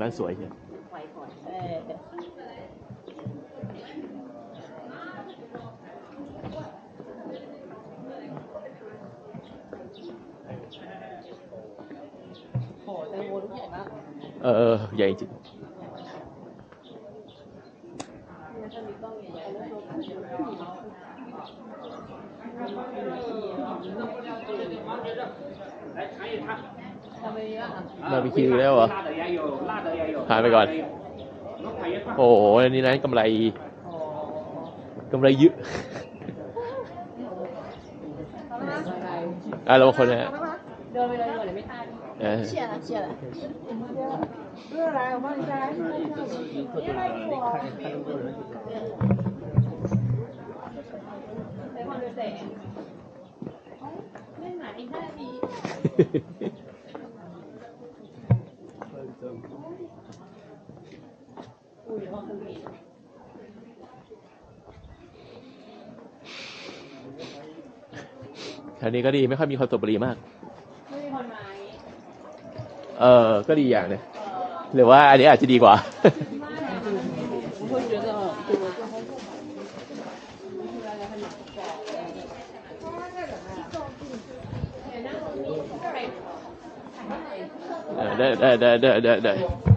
บ้านสวยใช่ไหมเออโหแตงโมลูกใหญ่มากเออเออ ใหญ่จริง ทำไมเยอะอะ บาร์บีคิวแล้วเหรอหายไปก่อน โอ้โหอันนี้นะกำไรกำไรเยอะอะเราคนนะฮะเดินไปเลยเดี๋ไม่ทันเออชี่ยละเชี่ยละ แถวนี้ก็ดีไม่ค่อยมีคนสูบบุหรี่มากไม่มีคนมาเออ ก็ดีอย่างเนี่ยหรือว่าอันนี้อาจจะดีกว่า 对对对对对对。